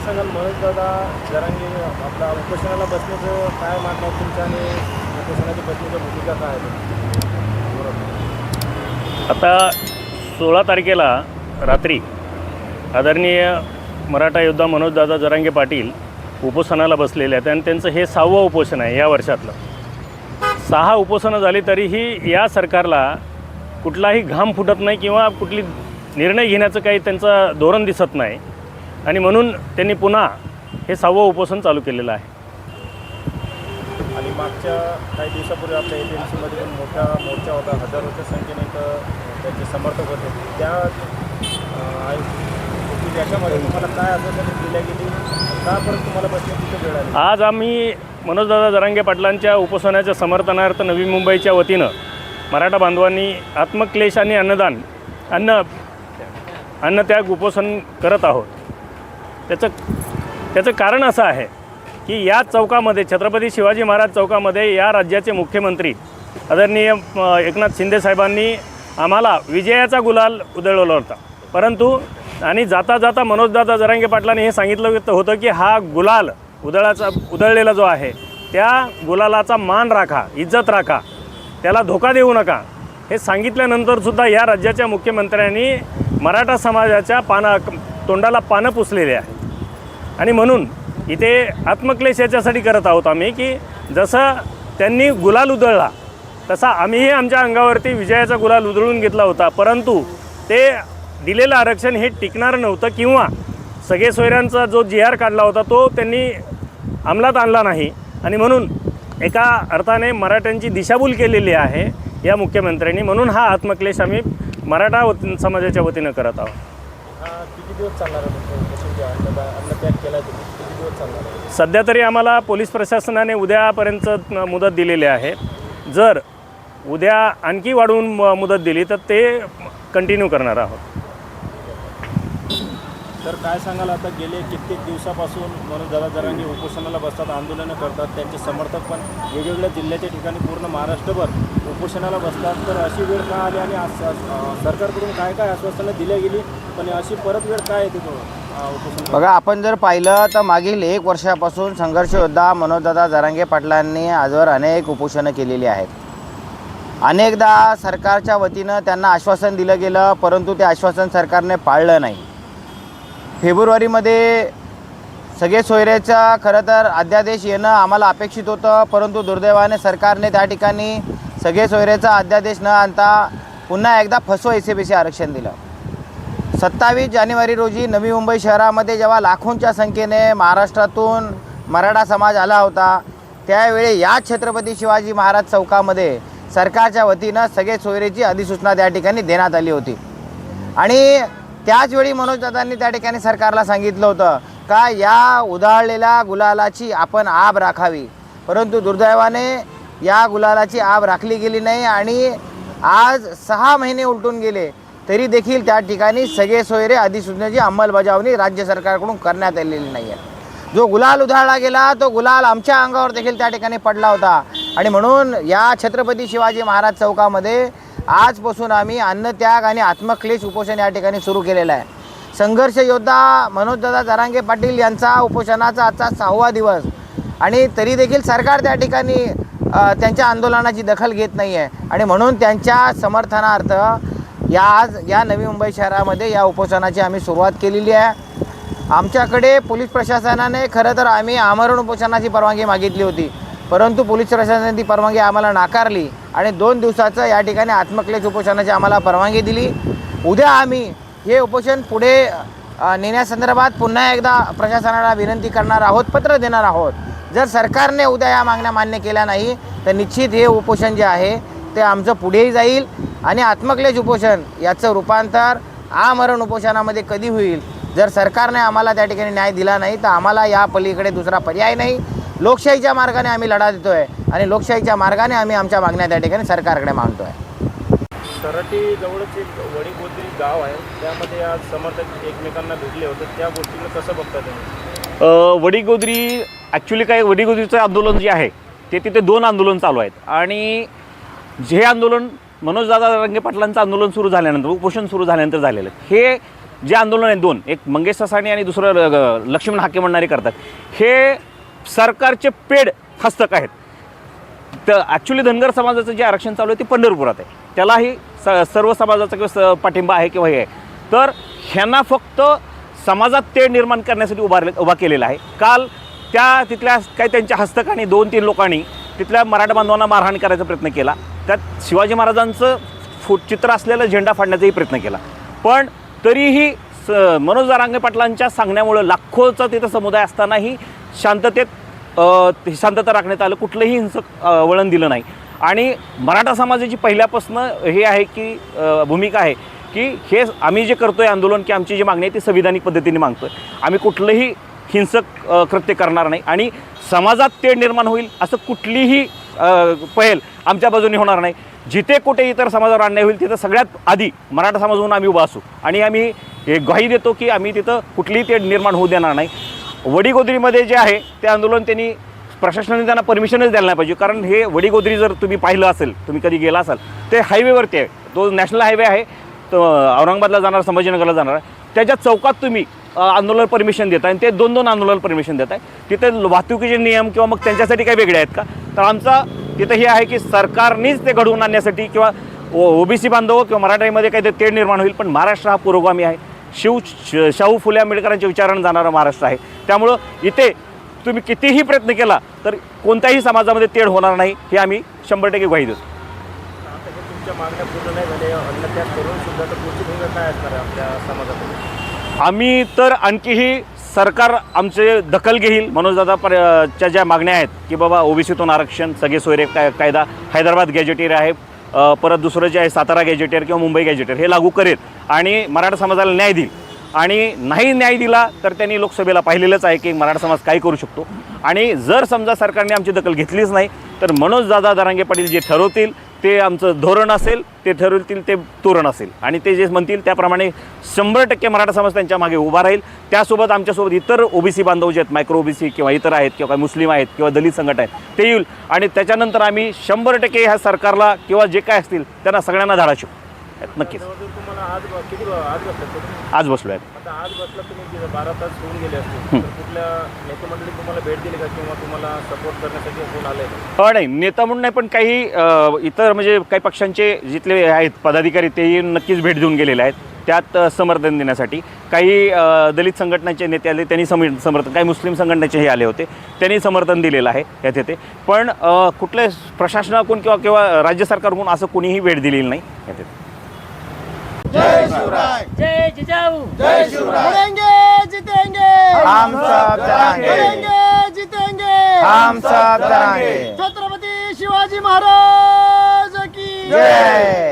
काय सांगाल मनोज दादा जरांगे आपल्या उपोषणाला बसण्याचं काय मागणं तुमचं आणि उपोषणाची बसण्याची भूमिका काय आहे? आता सोळा तारखेला रात्री आदरणीय मराठा योद्धा मनोजदादा जरांगे पाटील उपोषणाला बसलेले आहेत आणि त्यांचं हे सहावं उपोषण आहे या वर्षातलं. सहा उपोषणं झाली तरीही या सरकारला कुठलाही घाम फुटत नाही किंवा कुठली निर्णय घेण्याचं काही त्यांचं धोरण दिसत नाही. आणि म्हणून त्यांनी पुन्हा हे सहावं उपोषण चालू केलेलं आहे. आणि मागच्या काही दिवसापूर्वी आपल्या ए टी एम सीमध्ये पण मोठा मोर्चा होता हजारोच्या संख्येने इथं त्याचे समर्थक होते. त्या त्याच्यामध्ये तुम्हाला काय आश्वासन दिल्या गेली का परत तुम्हाला बसण्याची तिथे वेळ आली आज आम्ही मनोजदादा जरांगे पाटलांच्या उपोषणाच्या समर्थनार्थ नवी मुंबईच्या वतीनं मराठा बांधवांनी आत्मक्लेश आणि अन्नदान अन्न अन्नत्याग उपोषण करत आहोत. त्याचं त्याचं कारण असं आहे की या चौकामध्ये छत्रपती शिवाजी महाराज चौकामध्ये या राज्याचे मुख्यमंत्री आदरणीय एकनाथ शिंदे साहेबांनी आम्हाला विजयाचा गुलाल उधळवला होता. परंतु आणि जाता जाता मनोजदादा जरांगे पाटलांनी हे सांगितलं होतं की हा गुलाल उधळाचा उधळलेला जो आहे त्या गुलालाचा मान राखा इज्जत राखा त्याला धोका देऊ नका. हे सांगितल्यानंतरसुद्धा या राज्याच्या मुख्यमंत्र्यांनी मराठा समाजाच्या पाना तोंडाला पानं पुसलेली आहे आणि म्हणून इथे आत्मक्लेश याच्यासाठी करत आहोत आम्ही की जसं त्यांनी गुलाल उधळला तसा आम्हीही आमच्या अंगावरती विजयाचा गुलाल उधळून घेतला होता. परंतु ते दिलेलं आरक्षण हे टिकणारं नव्हतं किंवा सगळे सोयऱ्यांचा जो जी आर काढला होता तो त्यांनी अंमलात आणला नाही. आणि म्हणून एका अर्थाने मराठ्यांची दिशाभूल केलेली आहे या मुख्यमंत्र्यांनी. म्हणून हा आत्मक्लेश आम्ही मराठा वती समाजाच्या वतीनं करत आहोत. किती दिवस चालणार केला आहे तुम्ही किती दिवस चालणार आहे? सध्या तरी आम्हाला पोलीस प्रशासनाने उद्यापर्यंत मुदत दिलेली आहे. जर उद्या आणखी वाढवून मुदत दिली तर ते कंटिन्यू करणार आहोत. तर काय सांगाल आता गेले कित्येक दिवसापासून दादा जरांगे उपोषणाला बसतात आंदोलनं करतात त्यांचे समर्थक पण वेगवेगळ्या जिल्ह्याच्या ठिकाणी पूर्ण महाराष्ट्रभर उपोषणाला बसतात. तर अशी वेळ का आली आणि सरकारकडून काय काय आश्वासनं दिल्या गेली पण अशी परत वेळ काय येते उपोषण बघा आपण जर पाहिलं तर मागील एक वर्षापासून संघर्ष योद्धा मनोजदादा जरांगे पाटलांनी आजवर अनेक उपोषणं केलेली आहेत. अनेकदा सरकारच्या वतीनं त्यांना आश्वासन दिलं गेलं परंतु ते आश्वासन सरकारने पाळलं नाही. फेब्रुवारीमध्ये सगळे सोयऱ्याचा खरं तर अध्यादेश येणं आम्हाला अपेक्षित होतं परंतु दुर्दैवाने सरकारने त्या ठिकाणी सगळे सोयऱ्याचा अध्यादेश न आणता पुन्हा एकदा फसव एस बी सी आरक्षण दिलं. सत्तावीस जानेवारी रोजी नवी मुंबई शहरामध्ये जेव्हा लाखोंच्या संख्येने महाराष्ट्रातून मराठा समाज आला होता त्यावेळी याच छत्रपती शिवाजी महाराज चौकामध्ये सरकारच्या वतीनं सगळे सोयरेची अधिसूचना त्या ठिकाणी देण्यात आली होती. आणि त्याचवेळी मनोजदादांनी त्या ठिकाणी सरकारला सांगितलं होतं का या उधाळलेल्या गुलालाची आपण आब राखावी. परंतु दुर्दैवाने या गुलालाची आब राखली गेली नाही आणि आज सहा महिने उलटून गेले. तरी देखील त्या ठिकाणी सगळे सोयरे अधिसूचनेची अंमलबजावणी राज्य सरकारकडून करण्यात आलेली नाही आहे जो गुलाल उधळला गेला तो गुलाल आमच्या अंगावर देखील त्या ठिकाणी पडला होता. आणि म्हणून या छत्रपती शिवाजी महाराज चौकामध्ये आजपासून आम्ही अन्नत्याग आणि आत्मक्लेश उपोषण या ठिकाणी सुरू केलेलं आहे. संघर्ष योद्धा मनोजदादा जरांगे पाटील यांचा उपोषणाचा आजचा सहावा दिवस. आणि तरी देखील सरकार त्या ठिकाणी त्यांच्या आंदोलनाची दखल घेत नाही आहे आणि म्हणून त्यांच्या समर्थनार्थ या आज या नवी मुंबई शहरामध्ये या उपोषणाची आम्ही सुरुवात केलेली आहे. आमच्याकडे पोलीस प्रशासनाने खरं तर आम्ही आमरण उपोषणाची परवानगी मागितली होती. परंतु पोलीस प्रशासनाने ती परवानगी आम्हाला नाकारली आणि दोन दिवसाचं या ठिकाणी आत्मक्लेश उपोषणाची आम्हाला परवानगी दिली. उद्या आम्ही हे उपोषण पुढे नेण्यासंदर्भात पुन्हा एकदा प्रशासनाला विनंती करणार आहोत पत्र देणार आहोत. जर सरकारने उद्या या मागण्या मान्य केल्या नाही तर निश्चित हे उपोषण जे आहे ते आमचं पुढेही जाईल. आणि आत्मक्लेश उपोषण याचं रूपांतर आमरण उपोषणामध्ये कधी होईल? जर सरकारने आम्हाला त्या ठिकाणी न्याय दिला नाही तर आम्हाला या पलीकडे दुसरा पर्याय नाही. लोकशाहीच्या मार्गाने आम्ही लढा देतो आहे आणि लोकशाहीच्या मार्गाने आम्ही आमच्या मागण्या त्या ठिकाणी सरकारकडे मांडतो आहे सराटी जवळच एक वडीगोद्री गाव आहे. त्यामध्ये आज समर्थक एकमेकांना भेटले होते. त्या गोष्टीला कसं बघता तुम्ही? अ, वडीगोद्री ॲक्च्युली काय वडीगोद्रीचं आंदोलन जे आहे ते तिथे दोन आंदोलन चालू आहेत. आणि जे आंदोलन मनोजदादा रंगे पाटलांचं आंदोलन सुरू झाल्यानंतर उपोषण सुरू झाल्यानंतर झालेलं. हे जे आंदोलन आहे दोन एक मंगेश ससाणे आणि दुसरं लक्ष्मण हाके म्हणणारे करतात. हे सरकारचे पेड हस्तक आहेत. तर ॲक्च्युली धनगर समाजाचं जे आरक्षण चालू आहे ते पंढरपुरात आहे. त्यालाही स सर्व समाजाचा किंवा स पाठिंबा आहे किंवा हे आहे. तर ह्यांना फक्त समाजात ते निर्माण करण्यासाठी उभारले उभा केलेला आहे. काल त्या तिथल्या काही त्यांच्या हस्तकाने दोन तीन लोकांनी तिथल्या मराठा बांधवांना मारहाण करायचा प्रयत्न केला. त्यात शिवाजी महाराजांचं फु चित्र असलेला झेंडा फाडण्याचाही प्रयत्न केला. पण तरीही स मनोज दारांगे पाटलांच्या सांगण्यामुळं लाखोचा तिथं समुदाय असतानाही शांततेत शांतता राखण्यात आलं. कुठलंही हिंसक वळण दिलं नाही. आणि मराठा समाजाची पहिल्यापासून हे आहे की भूमिका आहे की हे आम्ही जे करतोय आंदोलन की आमची जी मागणी आहे ती संविधानिक पद्धतीने मागतोय. आम्ही कुठलंही हिंसक कृत्य करणार नाही आणि समाजात तेढ निर्माण होईल असं कुठलीही पहल आमच्या बाजूने होणार नाही. जिथे कुठे इतर समाजावर अन्याय होईल तिथं सगळ्यात आधी मराठा समाज आम्ही उभा असू. आणि आम्ही हे ग्वाही देतो की आम्ही तिथं कुठलीही तेढ निर्माण होऊ देणार नाही. वडीगोदरीमध्ये जे आहे ते आंदोलन त्यांनी प्रशासनाने त्यांना परमिशनच द्यायला नाही पाहिजे. कारण हे वडीगोदरी जर तुम्ही पाहिलं असेल तुम्ही कधी गेला असाल ते हायवेवरती आहे. तो नॅशनल हायवे आहे तो औरंगाबादला जाणार संभाजीनगरला जाणार. त्याच्या चौकात तुम्ही आंदोलन परमिशन देत आहे आणि ते दोन दोन आंदोलन परमिशन देत आहे. तिथे वाहतुकीचे नियम किंवा मग त्यांच्यासाठी काही वेगळे आहेत का? तर आमचा तिथं हे आहे की सरकारनेच ते घडवून आणण्यासाठी किंवा ओबीसी बांधव किंवा मराठीमध्ये काही तेढ निर्माण होईल पण महाराष्ट्र हा पुरोगामी आहे. शिव श- शाहू फुले आंबेडकरांच्या विचारानं जाणारा महाराष्ट्र आहे. त्यामुळं इथे तुम्ही कितीही प्रयत्न केला तर कोणत्याही समाजामध्ये तेढ होणार नाही हे आम्ही शंभर टक्के ग्वाही देतो. तुमच्या मागण्या पूर्ण नाही झाल्या अन्न त्याग करून सुद्धा तर पुढची भूमिका काय असणार आपल्या समाजामध्ये? आम्ही तर आणखीही सरकार आमचे दखल घेईल. मनोजदादा पर च्या ज्या मागण्या आहेत की बाबा ओबीसीतून आरक्षण सगळे सोयरे काय कायदा हैदराबाद गॅजेटियर आहे परत दुसरं जे आहे सातारा गॅजेटेर किंवा मुंबई गॅजेटेर हे लागू करेल. आणि मराठा समाजाला न्याय देईल. आणि नाही न्याय दिला तर त्यांनी लोकसभेला पाहिलेलंच आहे की मराठा समाज काय करू शकतो. आणि जर समजा सरकारने आमची दखल घेतलीच नाही तर मनोज दादा दरांगे पाटील जे ठरवतील ते आमचं धोरण असेल ते ठरवतील ते तोरण असेल. आणि ते जे म्हणतील त्याप्रमाणे शंभर टक्के मराठा समाज त्यांच्या मागे उभा राहील. त्यासोबत आमच्यासोबत इतर ओबीसी बांधव जे आहेत मायक्रो ओबीसी किंवा इतर आहेत किंवा काही मुस्लिम आहेत किंवा दलित संघट आहेत ते येईल. आणि त्याच्यानंतर आम्ही शंभर टक्के ह्या सरकारला किंवा जे काय असतील त्यांना सगळ्यांना धाडा शिकू. नक्कीच. जवळजवळ तुम्हाला आज किती आज बसलो आहे आता आज बसला तुम्ही बारा तास होऊन गेले असतील कुठल्या नेतेमंडळी तुम्हाला भेट दिली का किंवा तुम्हाला सपोर्ट करण्यासाठी कोण आलंय? का हो नाही नेता म्हणून नाही पण काही इतर म्हणजे काही पक्षांचे जिथले आहेत पदाधिकारी तेही नक्कीच भेट देऊन गेलेले आहेत. त्यात समर्थन देण्यासाठी. काही दलित संघटनांचे नेते आले त्यांनी सम समर्थन काही मुस्लिम संघटनेचेही आले होते. त्यांनी समर्थन दिलेलं आहे यात येते. पण कुठल्या प्रशासनाकडून किंवा किंवा राज्य सरकारकडून असं कोणीही भेट दिलेली नाही यात येते जय जिजाऊ. लड़ेंगे जीतेंगे. हम सब जरांगे लड़ेंगे जीतेंगे. हम सब जरांगे छत्रपति शिवाजी महाराज की जय.